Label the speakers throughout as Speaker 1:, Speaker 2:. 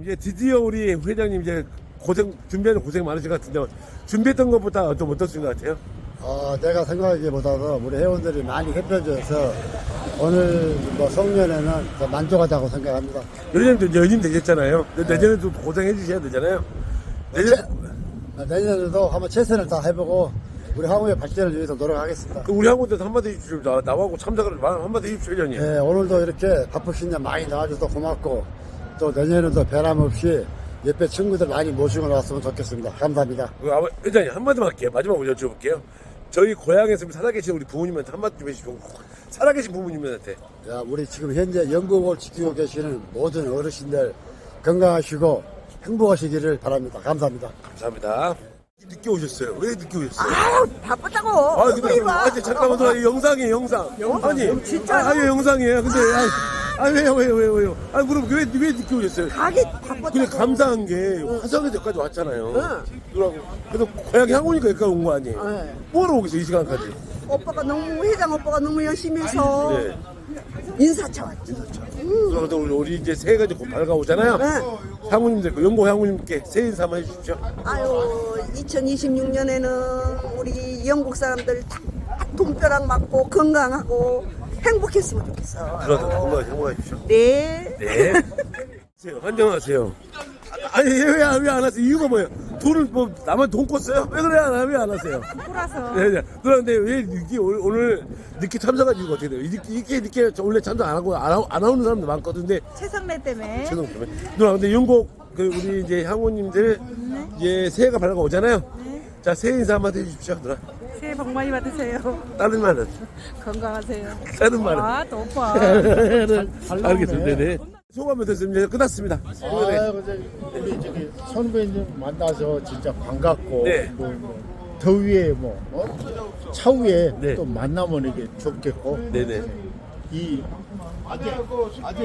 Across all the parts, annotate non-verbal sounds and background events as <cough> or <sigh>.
Speaker 1: 이제 드디어 우리 회장님 이제 고생 준비하는 고생 많으신 것 같은데 준비했던 것보다 좀 어떻신 것 같아요?
Speaker 2: 어, 내가 생각하기보다도 우리 회원들이 많이 협조해줘서 오늘 뭐 성년에는 더 만족하다고 생각합니다.
Speaker 1: 요즘 이제 연임 되셨잖아요. 근데 내년에도 고생해 주셔야 되잖아요. 내년
Speaker 2: 아, 내년에도 한번 최선을 다 해보고 우리 항우의 발전을 위해서 노력하겠습니다.
Speaker 1: 그 우리 학원도 한마디 해주십시오. 나, 나하고 참석을 한마디 해주십시오, 회장님.
Speaker 2: 네, 오늘도 이렇게 바쁘신 날 많이 나와줘서 고맙고 또 내년에도 변함없이 옆에 친구들 많이 모시고 나왔으면 좋겠습니다. 감사합니다.
Speaker 1: 그 아버- 회장님 한마디만 할게요. 마지막으로 여쭤볼게요. 저희 고향에서 살아계신 우리 부모님한테 한마디 좀 해주시고 살아계신 부모님한테
Speaker 2: 자, 우리 지금 현재 영국을 지키고 계시는 모든 어르신들 건강하시고 행복하시기를 바랍니다. 감사합니다.
Speaker 1: 감사합니다. 늦게 오셨어요. 왜 늦게 오셨어요?
Speaker 3: 아유 바쁘다고.
Speaker 1: 아, 근데,
Speaker 3: 와.
Speaker 1: 아니, 잠깐만, 더 영상이에요, 영상. 아니,
Speaker 3: 진짜요?
Speaker 1: 아, 아니, 영상이에요. 근데, 아, 아, 왜요, 왜요, 왜요, 왜요? 아, 그럼 왜, 왜 늦게 오셨어요?
Speaker 3: 가기 바쁘다고.
Speaker 1: 근데 감사한 게, 화성에서 여기까지 왔잖아요. 그러고, 그래서 고향이 한국이니까 여기까지 온 거 아니에요?
Speaker 3: 네.
Speaker 1: 뭐하러 오겠어요, 이 시간까지?
Speaker 3: 오빠가 너무 회장 오빠가 너무 열심히 해서
Speaker 1: 네.
Speaker 3: 인사차 왔지.
Speaker 1: 그래서 우리, 우리 이제 새해가 곧 밝아오잖아요.
Speaker 3: 네.
Speaker 1: 향우님들, 그 영고 향우님께 새해 인사 한번 해주십시오.
Speaker 3: 아유 2026년에는 우리 영국 사람들 다 돈벼락 맞고 건강하고 행복했으면 좋겠어.
Speaker 1: 그러다 건강 행복하십시오.
Speaker 3: 네.
Speaker 1: 네. 환영하세요. 아니 왜안 하세요? 이유가 뭐예요? 돈을 뭐 나만 돈 꿨어요? 왜 그래 안 왜안 하세요?
Speaker 4: 꿀어서
Speaker 1: 네, 네. 근데 왜 늦게 오- 오늘 늦게 참석한 이유가 어떻게 돼요? 이렇게 이렇게, 원래 참석 안 하고 안, 하- 안 오는 사람도 많거든. 근데
Speaker 4: 최성래 때문에
Speaker 1: 죄송 때문에 누나 근데 영국 그 우리 이제 향우님들 이제 새해가 밝아 오잖아요. 자 새해 인사 한마디 해주십시오, 누나.
Speaker 4: 새해 복 많이 받으세요.
Speaker 1: 다른 말은
Speaker 4: 건강하세요.
Speaker 1: 다른 말은.
Speaker 4: 아, 또 오빠. <laughs>
Speaker 1: 알겠습니다. 네네. 소감 어떻습니까? 끝났습니다. 네.
Speaker 5: 우리 저기 선배님 만나서 진짜 반갑고
Speaker 1: 네.
Speaker 5: 뭐, 뭐 더위에 뭐 어? 차후에
Speaker 1: 네.
Speaker 5: 또 만나면 이게 좋겠고
Speaker 1: 네네.
Speaker 5: 이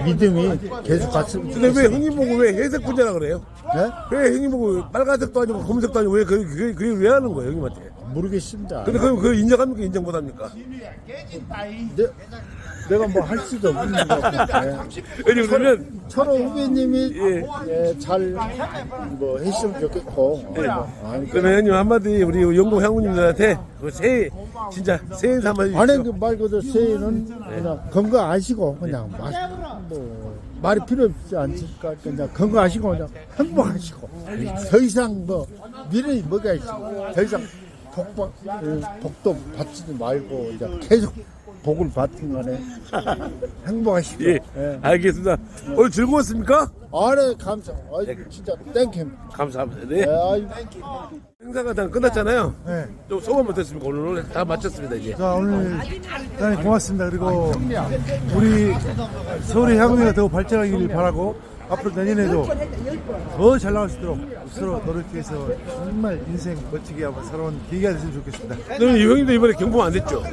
Speaker 5: 믿음이 계속 갔으면
Speaker 1: 근데 왜
Speaker 5: 좋겠어요.
Speaker 1: 형님 보고 왜 회색 분자라 그래요?
Speaker 5: 네?
Speaker 1: 왜 형님 보고 빨간색도 아니고 검은색도 아니고 왜 그, 그, 그게 왜 하는 거예요, 형님한테?
Speaker 5: 모르겠습니다.
Speaker 1: 근데 그, 그 인정합니까? 인정 못 합니까?
Speaker 5: 내, 내가 뭐 할 수도 없는 것 같아.
Speaker 1: 왜냐면 그러면,
Speaker 5: 철호 후배님이
Speaker 1: 예.
Speaker 5: 예, 잘뭐 했으면 좋겠고
Speaker 1: 예.
Speaker 5: 어, 뭐, 아니,
Speaker 1: 그러면 형님 한마디 우리 영국 향우님들한테 그 새해, 진짜 새해 인사 한마디
Speaker 5: 아니
Speaker 1: 해주십시오.
Speaker 5: 그말 그대로 새해는 그냥 건강하시고 그냥 마, 뭐 말이 필요 없지 않습니까? 그냥 건강하시고 그냥 행복하시고 더 이상 뭐 미련이 뭐가 있어? 더 이상 복받 복도 받지도 말고 이제 계속 복을 받는 거네. <laughs> 행복하시고.
Speaker 1: 예,
Speaker 5: 예.
Speaker 1: 알겠습니다. 오늘 즐거웠습니까?
Speaker 5: 아래 감사. 아 진짜 땡큐.
Speaker 1: 감사합니다.
Speaker 5: 예,
Speaker 1: 네.
Speaker 5: 아유.
Speaker 1: 행사가 다 끝났잖아요.
Speaker 6: 네.
Speaker 1: 좀 소감 어땠습니까? 오늘 다 마쳤습니다, 이제.
Speaker 6: 자, 오늘 대단히 고맙습니다. 그리고 우리 서울의 향후가 더 발전하기를 바라고 앞으로 내년에도 더 잘 나갈 수 있도록 서로 노력해서 정말 인생 멋지게 한번 살아온 계기가 됐으면 좋겠습니다.
Speaker 1: 그럼 이 형님도 이번에 경품 안 됐죠?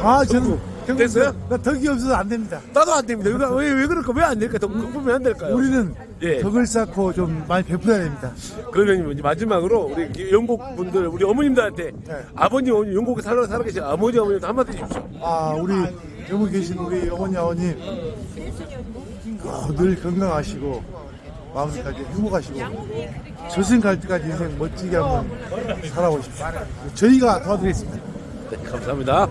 Speaker 6: 아, 저는 경품
Speaker 1: 됐어요?
Speaker 6: 나 덕이 없어서 안 됩니다.
Speaker 1: 나도 안 됩니다. 왜, 왜 그럴까? 왜 안 될까? 경품이 안 될까요?
Speaker 6: 우리는
Speaker 1: 예.
Speaker 6: 덕을 쌓고 좀 많이 베풀어야 됩니다.
Speaker 1: 그러면 이제 마지막으로 우리 영국 분들, 우리 어머님들한테 아버님, 어머님, 영국에 살아, 살아 계신 아버지, 어머님도 한마디 해주십시오.
Speaker 6: 아, 우리 여기 계신 우리 어머니, 아버님 어, 늘 건강하시고 마음까지 행복하시고 저승 갈 때까지 인생 멋지게 한번 살아보십시오. 저희가 도와드리겠습니다.
Speaker 1: 네, 감사합니다.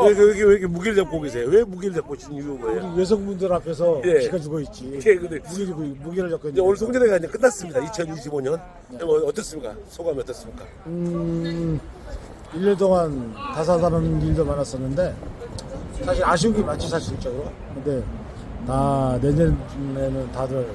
Speaker 1: 왜, 왜, 이렇게, 왜 이렇게 무게를 잡고 계세요? 왜 무게를 잡고 계신 이유가 뭐예요?
Speaker 2: 여성분들 앞에서
Speaker 1: 예.
Speaker 2: 죽어 있지.
Speaker 1: 예, 근데
Speaker 2: 무기를, 무기를 잡고
Speaker 1: 이제 오늘 송전회가 이제 끝났습니다. 2025년. 어떻습니까? 소감이 어떻습니까?
Speaker 2: 음, 1년 동안 다사다는 일도 많았었는데 사실 아쉬운 게 많지 사실적으로 근데 다 내년에는 다들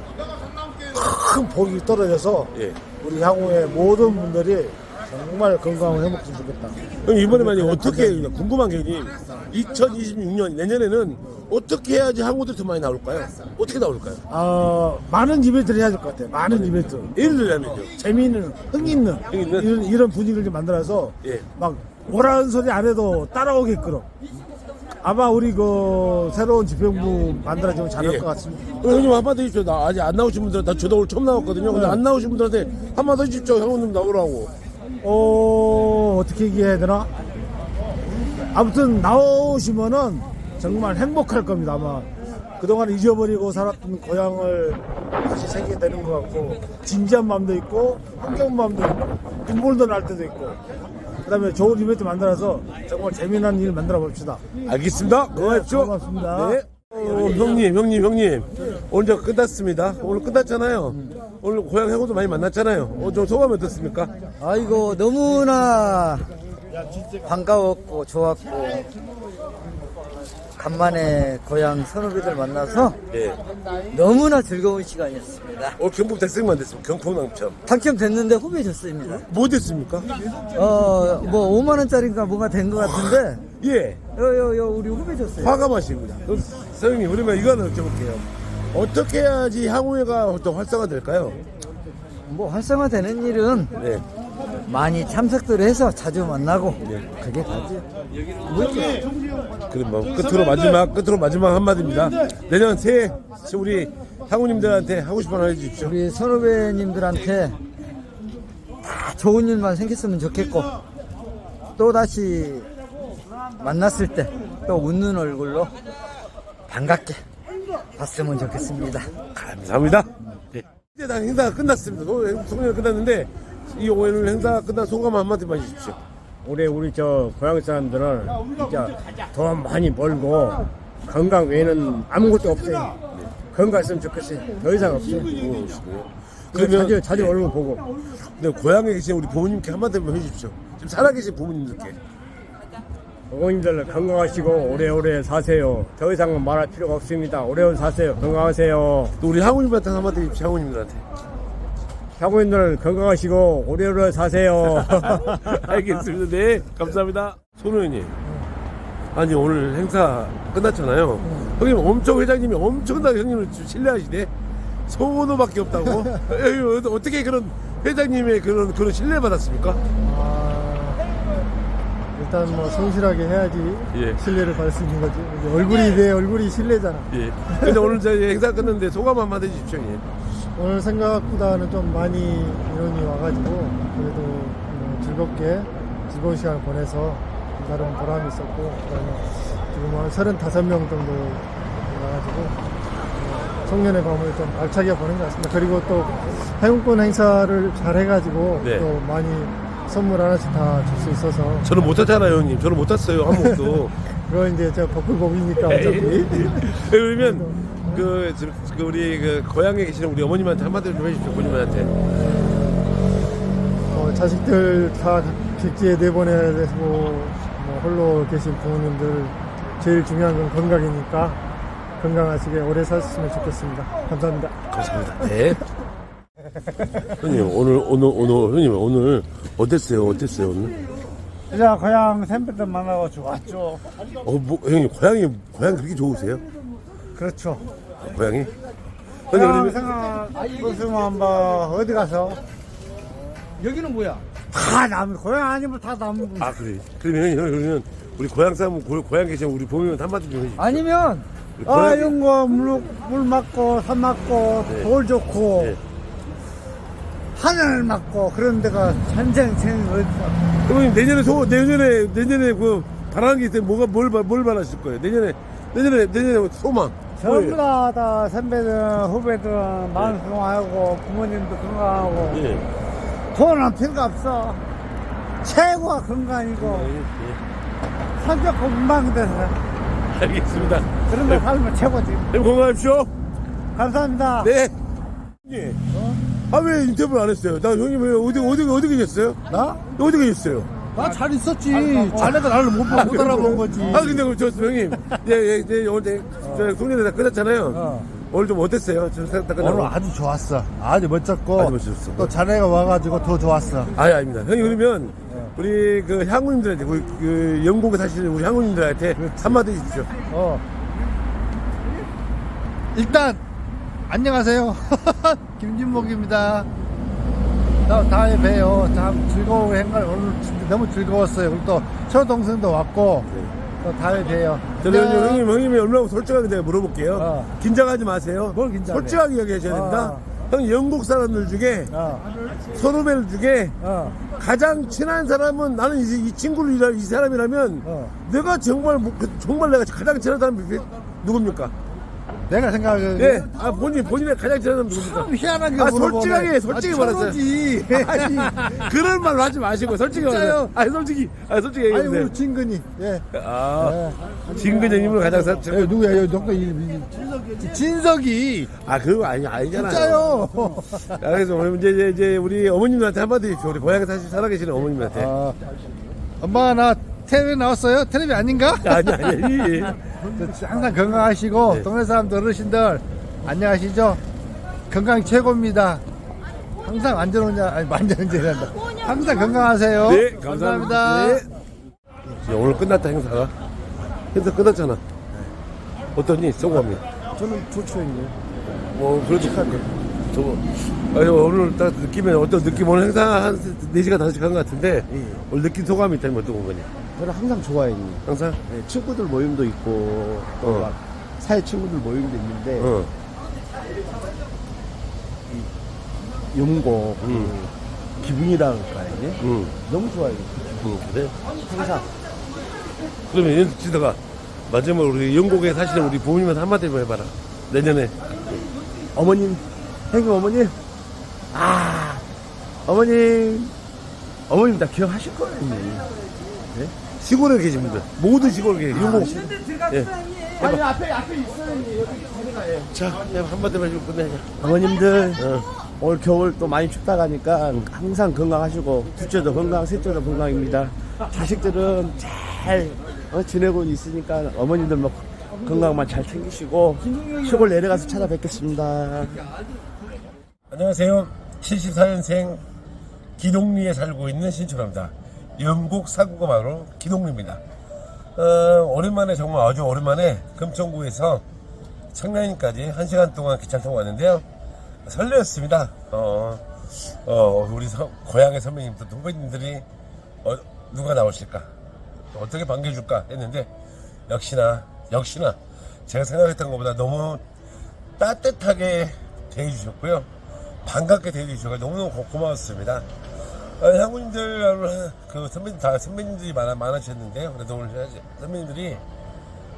Speaker 2: 큰 복이 떨어져서
Speaker 1: 예.
Speaker 2: 우리 향후의 모든 분들이 정말 건강하고 행복했으면 좋겠다
Speaker 1: 형 이번에 만약 어떻게 궁금한 게 형님 2026년 내년에는 어떻게 해야지 항우들이 더 많이 나올까요? 어떻게 나올까요?
Speaker 2: 아, 많은 이벤트를 해야 될 것 같아요 많은 이벤트
Speaker 1: 예를 들자면요.
Speaker 2: 재미있는 흥있는
Speaker 1: 흥있는?
Speaker 2: 이런, 이런 분위기를 좀 만들어서
Speaker 1: 예.
Speaker 2: 막 오라는 소리 안 해도 따라오게끔 아마 우리 그 새로운 집행부 만들어지면 잘할
Speaker 1: 예.
Speaker 2: 것 같습니다.
Speaker 1: 어, 형님 한마디 해주십시오. 나 아직 안 나오신 분들, 나 저도 오늘 처음 나왔거든요. 근데 안 나오신 분들한테 한마디 해주십시오. 형님 나오라고.
Speaker 2: 어, 어떻게 얘기해야 되나? 아무튼 나오시면은 정말 행복할 겁니다. 아마
Speaker 5: 그동안 잊어버리고 살았던 고향을 다시 새기게 되는 것 같고 진지한 마음도 있고 흥겨운 마음도 있고 눈물도 날 때도 있고 그다음에 좋은 이벤트 만들어서 정말 재미난 일 만들어 봅시다.
Speaker 1: 알겠습니다. 고맙죠.
Speaker 5: 고맙습니다.
Speaker 1: 네. 어, 형님, 형님, 형님. 오늘 저 끝났습니다. 오늘 끝났잖아요. 오늘 고향 해고도 많이 만났잖아요. 어, 좀 소감이 어떻습니까?
Speaker 7: 아이고 너무나 반가웠고 좋았고 간만에 고향 선후배들 만나서
Speaker 1: 예.
Speaker 7: 너무나 즐거운 시간이었습니다.
Speaker 1: 오늘 경북 대승만 됐습니다. 경풍남청.
Speaker 7: 당첨됐는데 후배졌습니다.
Speaker 1: 뭐 됐습니까?
Speaker 7: 어 뭐 5만 원짜리인가 뭐가 된 것 같은데
Speaker 1: 예.
Speaker 7: 여여여 우리 후배졌어요.
Speaker 1: 화가 마십니다. 그럼 선생님, 우리가 이거 하나 여쭤볼게요. 어떻게 해야지 향후회가 더 활성화될까요?
Speaker 7: 뭐 활성화되는 일은
Speaker 1: 네.
Speaker 7: 많이 참석들 해서 자주 만나고 그게 다지.
Speaker 1: 그럼 뭐 끝으로 마지막 끝으로 마지막 한마디입니다. 내년 새해 우리 향우님들한테 하고 싶은 말 해주십시오.
Speaker 7: 우리 선후배님들한테 다 좋은 일만 생겼으면 좋겠고 또 다시 만났을 때 또 웃는 얼굴로 반갑게 봤으면 좋겠습니다.
Speaker 1: 감사합니다. 네. 이제 다 행사가 끝났습니다. 오늘 송년회 끝났는데 이 오늘 행사 끝난 소감 한마디만 해주십시오.
Speaker 8: 올해 우리 저 고향 사람들은 진짜 돈 많이 벌고 건강 외에는 아무것도 없어요. 건강했으면 좋겠어요. 더 이상 없어요.
Speaker 1: 그러면
Speaker 8: 자주 자주 얼굴 보고
Speaker 1: 네, 고향에 계신 우리 부모님께 한마디만 해주십시오. 지금 살아계신 부모님들께.
Speaker 8: 어머님들 건강하시고 오래오래 사세요. 더 이상은 말할 필요가 없습니다. 오래오래 사세요. 건강하세요.
Speaker 1: 또 우리 향우님한테 한마디 해주십시오. 향우님들한테.
Speaker 8: 사모님들 건강하시고 오래오래 사세요. <laughs>
Speaker 1: 알겠습니다. 네, 감사합니다. 손호연님. 아니 오늘 행사 끝났잖아요. 형님 엄청 회장님이 엄청나게 형님을 좀 신뢰하시네. 소원호밖에 없다고. <laughs> 에휴, 어떻게 그런 회장님의 그런 그런 신뢰 받았습니까?
Speaker 5: 일단 뭐 성실하게 해야지
Speaker 1: 예.
Speaker 5: 신뢰를 받을 수 있는 거지. 이제 얼굴이 내 얼굴이 신뢰잖아.
Speaker 1: 예. 근데 오늘 저희 행사 끝났는데 소감 한마디 해주십시오. 형님.
Speaker 5: 오늘 생각보다는 좀 많이 인원이 와가지고 그래도 뭐 즐겁게 즐거운 시간을 보내서 나름 보람이 있었고 그다음에 지금 한 35명 정도 와가지고 어, 청년의 밤을 좀 알차게 보낸 것 같습니다. 그리고 또 해운권 행사를 잘 해가지고
Speaker 1: 네.
Speaker 5: 또 많이 선물 하나씩 다 줄 수 있어서
Speaker 1: 저는 못 탔잖아요, 형님. 저는 못 탔어요, 아무것도. <laughs>
Speaker 5: 그거 이제 저 복불복이니까 어차피 <laughs>
Speaker 1: 그러면 그, 그 우리 그 고향에 계시는 우리 어머님한테 한마디 좀 해주십시오, 부모님한테.
Speaker 5: 어, 자식들 다 객지에 내보내야 되고 뭐 홀로 계신 부모님들 제일 중요한 건 건강이니까 건강하시게 오래 사셨으면 좋겠습니다. 감사합니다.
Speaker 1: 감사합니다. 네. <laughs> 형님 오늘 오늘 오늘 형님 오늘 어땠어요? 어땠어요 오늘?
Speaker 5: 자 고향 샘배들 만나고 좋았죠.
Speaker 1: 어뭐 형님 고향이 고향 그렇게 좋으세요?
Speaker 5: 그렇죠.
Speaker 1: 고향이? 형님
Speaker 5: 고향
Speaker 1: 그러면
Speaker 5: 생각 무슨 한번 어디 가서
Speaker 7: 여기는 뭐야?
Speaker 5: 다 남, 고향 아니면 다 남.
Speaker 1: 아 그래. 그러면 형님 그러면 우리 고향 사람 고, 고향 계신 우리 부모님한테 한마디 좀 해주십시오.
Speaker 7: 아니면
Speaker 5: 아, 이런 거, 물, 물 맞고, 산 맞고,
Speaker 1: 네.
Speaker 5: 돌 좋고,
Speaker 1: 네.
Speaker 5: 하늘 맞고, 그런 데가 전쟁생 어디서.
Speaker 1: 그러면 내년에 소 내년에 내년에 그 바라는 게 있으면 뭐가 뭘, 바- 뭘 바라실 거예요? 내년에 내년에 내년에 소망.
Speaker 5: 전부? 다, 다 선배들, 후배들, 마음 건강하고, 부모님도 건강하고,
Speaker 1: 예.
Speaker 5: 돈은 필요 없어. 최고가 건강이고,
Speaker 1: 예.
Speaker 5: 성격 건강돼서.
Speaker 1: 알겠습니다.
Speaker 5: 그런 거 살면 최고지.
Speaker 1: 건강하십시오.
Speaker 5: 감사합니다.
Speaker 1: 네. 예. 아 왜 인터뷰를 안 했어요? 나 형님 왜 어디 어디 어디 계셨어요?
Speaker 5: 나?
Speaker 1: 어디 계셨어요?
Speaker 5: 나 잘 있었지. 자네가 나를 못, <laughs> 알아본 거지.
Speaker 1: 아 근데 그럼 저 형님, 예, 예, 예 오늘 저 송년회 다 끝났잖아요.
Speaker 5: 어.
Speaker 1: 오늘 좀 어땠어요? 저 생각 다 끝나고.
Speaker 5: 오늘 아주 좋았어. 아주 멋졌고.
Speaker 1: 아주 멋졌어.
Speaker 5: 또 자네가 와가지고 더 좋았어.
Speaker 1: 아니 아닙니다. 형님 그러면 우리 그 향우님들한테 그, 그 영국에 사시는 우리 향우님들한테 한마디 해주십시오.
Speaker 5: 어. 일단 안녕하세요. <laughs> 김진목입니다. 나 다음에 봬요. 참 즐거운 행간 오늘 너무 즐거웠어요. 그리고 또 초동생도 왔고 또 다음에 봬요.
Speaker 1: 저는 형님, 형님, 형님이 얼마나 솔직하게 내가 물어볼게요.
Speaker 5: 어.
Speaker 1: 긴장하지 마세요.
Speaker 5: 뭘 긴장해?
Speaker 1: 솔직하게 얘기하셔야 됩니다.
Speaker 5: 어.
Speaker 1: 형 영국 사람들 중에
Speaker 5: 어,
Speaker 1: 선후배들 중에
Speaker 5: 어,
Speaker 1: 가장 친한 사람은 나는 이, 이 친구를 이 사람이라면
Speaker 5: 어.
Speaker 1: 내가 정말 뭐- 그- 정말 내가 가장 친한 사람이 누굽니까?
Speaker 6: 내가 생각하기에
Speaker 1: 네, 아 본인 본인의 가장 사람 누굽니까?
Speaker 5: 참 희한하게
Speaker 1: 아,
Speaker 5: 물어보네.
Speaker 1: 솔직하게, 솔직히
Speaker 5: 아,
Speaker 1: 말하세요.
Speaker 5: 철호지.
Speaker 1: 아니 그런 말로 하지 마시고 솔직히 말하세요. 아니 솔직히, 아 솔직히
Speaker 5: 아니
Speaker 1: 얘기해주세요.
Speaker 5: 우리 진근이. 예.
Speaker 1: 아, 진근 형님을 가장 사,
Speaker 5: 예, 누구야? 여기 누가 이 진석이.
Speaker 1: 아 그거 아니 아니잖아요.
Speaker 5: 진짜요.
Speaker 1: 아, 그래서 오늘 이제, 이제, 이제 우리 어머님한테 한마디 해주세요. 우리 고향에 사실 살아 계시는 어머님한테.
Speaker 5: 아, 엄마 나 텔레비 나왔어요? 텔레비 아닌가?
Speaker 1: 아니 아니 아니.
Speaker 5: 저 항상 건강하시고
Speaker 1: 네.
Speaker 5: 동네 사람들 어르신들 안녕하시죠? 건강 최고입니다. 항상 안전운전 아니 안전운전한다. 항상 건강하세요.
Speaker 1: 네, 감사합니다. 네. 야, 오늘 끝났다 행사가. 행사 끝났잖아. 어떠니? 소감이?
Speaker 7: 저는 좋죠, 형님.
Speaker 1: 뭐 그렇지. 저 아니, 오늘 딱 느끼면 어떤 느낌 오늘 행사 한 4시간 5시간 한 것 같은데 오늘 느낀 소감이 있다면 어떤 거냐?
Speaker 7: 저는 항상 좋아요, 형님.
Speaker 1: 항상?
Speaker 7: 네, 친구들 모임도 있고, 또
Speaker 1: 어.
Speaker 7: 막 사회 친구들 모임도 있는데,
Speaker 1: 어.
Speaker 7: 용고,
Speaker 1: 음.
Speaker 7: 기분이랄까요, 이게?
Speaker 1: 응.
Speaker 7: 너무 좋아요.
Speaker 1: 응. 그래?
Speaker 7: 항상.
Speaker 1: 그러면 연습 치다가 마지막으로 우리 영국에 사시는 우리 부모님한테 한마디 만 해봐라. 내년에.
Speaker 7: 어머님, 형님 어머님, 아, 어머님, 어머님 다 기억하실 거예요, 형님.
Speaker 1: 시골에 계신 분들. 모든 시골에 계신 영국. 예.
Speaker 7: 아니, 앞에, 앞에 있어요, 형님.
Speaker 1: 자, 그냥 한마디만 해주고 끝내자.
Speaker 7: 어머님들,
Speaker 1: 어.
Speaker 7: 올 겨울 또 많이 춥다 가니까 항상 건강하시고 둘째도 건강, 셋째도 건강입니다. 자식들은 잘 어, 지내고 있으니까 어머님들 뭐 건강만 잘 챙기시고 시골 내려가서 찾아뵙겠습니다.
Speaker 1: 안녕하세요. 74년생 기동리에 살고 있는 신촌입니다. 영국 사구가 바로 기동리입니다. 어, 오랜만에 정말 아주 오랜만에 금천구에서 청량리까지 1시간 동안 기차 타고 왔는데요. 설레었습니다. 어, 어, 우리 서- 고향의 선배님들, 후배님들이 어, 누가 나오실까? 어떻게 반겨줄까 했는데 역시나 역시나 제가 생각했던 것보다 너무 따뜻하게 대해주셨고요. 반갑게 대해주셔서 너무너무 고- 고마웠습니다. 어, 향우님들, 그 선배님, 다 선배님들이 많아, 많으셨는데요. 그래도 오늘 선배님들이,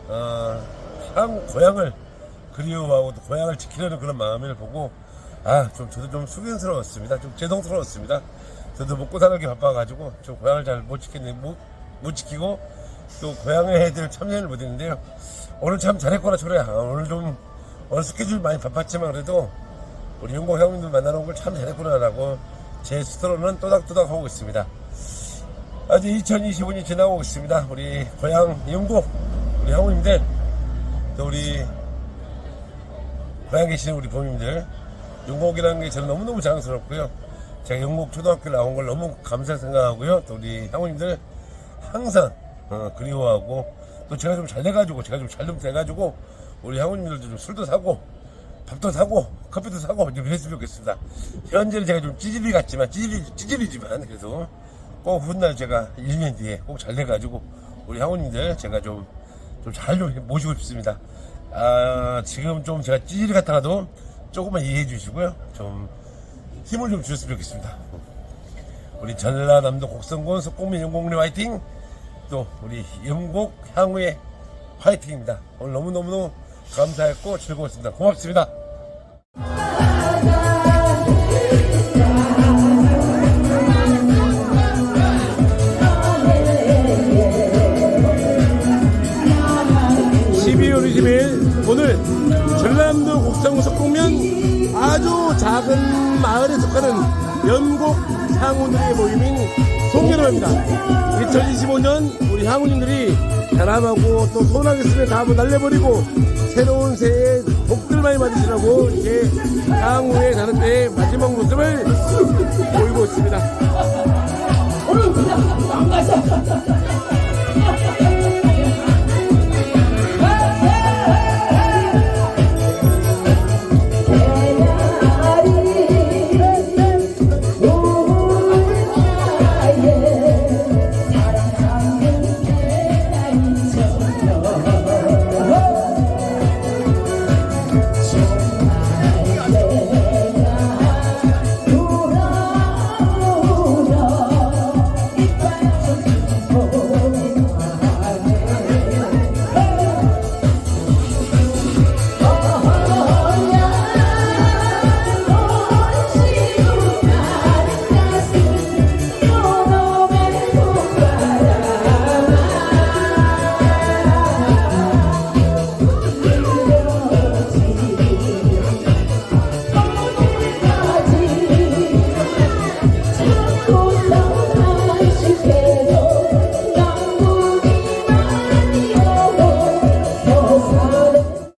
Speaker 1: 어, 향, 고향을 그리워하고 또 고향을 지키려는 그런 마음을 보고, 아, 좀, 저도 좀 숙연스러웠습니다. 좀 죄송스러웠습니다. 저도 먹고 살기 바빠가지고, 좀 고향을 잘 못 지켰네, 못, 못 지키고, 또 고향의 애들 참여를 못 했는데요. 오늘 참 잘했구나, 초래야. 아, 오늘 좀, 오늘 스케줄 많이 바빴지만 그래도, 우리 영국 형님들 만나는 걸참 잘했구나라고 제 스스로는 또닥또닥 하고 있습니다. 아직 2025년이 지나고 있습니다. 우리 고향 영국 우리 형님들 또 우리 고향 계시는 우리 부모님들 영국이라는 게 저는 너무너무 자랑스럽고요. 제가 영국 초등학교 나온 걸 너무 감사 생각하고요. 또 우리 형님들 항상 어, 그리워하고 또 제가 좀 잘 돼가지고 제가 좀 잘 좀 돼가지고 우리 형님들도 좀 술도 사고 밥도 사고 커피도 사고 좀 이랬으면 좋겠습니다. 현재는 제가 좀 찌질이 같지만 찌질이 찌질이지만 그래도 꼭 훗날 제가 1년 뒤에 꼭 잘 돼가지고 우리 형님들 제가 좀 좀잘좀 모시고 싶습니다. 아 지금 좀 제가 찌질이 같아도 조금만 이해해 주시고요. 좀 힘을 좀 주셨으면 좋겠습니다. 우리 전라남도 곡성군 석공민 영공리 화이팅! 또 우리 영곡 향후의 화이팅입니다. 오늘 너무너무 감사했고 즐거웠습니다. 고맙습니다. (12월 20일) 오늘 전남도 곡성 석 공면 아주 작은 마을에 속하는 연곡 향우들의 모임인 송계로입니다. 2025년 우리 향우님들이 바람하고 또 소나기 쓰면 다 한번 날려버리고 새로운 새해 복들 많이 받으시라고 이제 향후에 가는 때의 마지막 모습을 보이고 있습니다.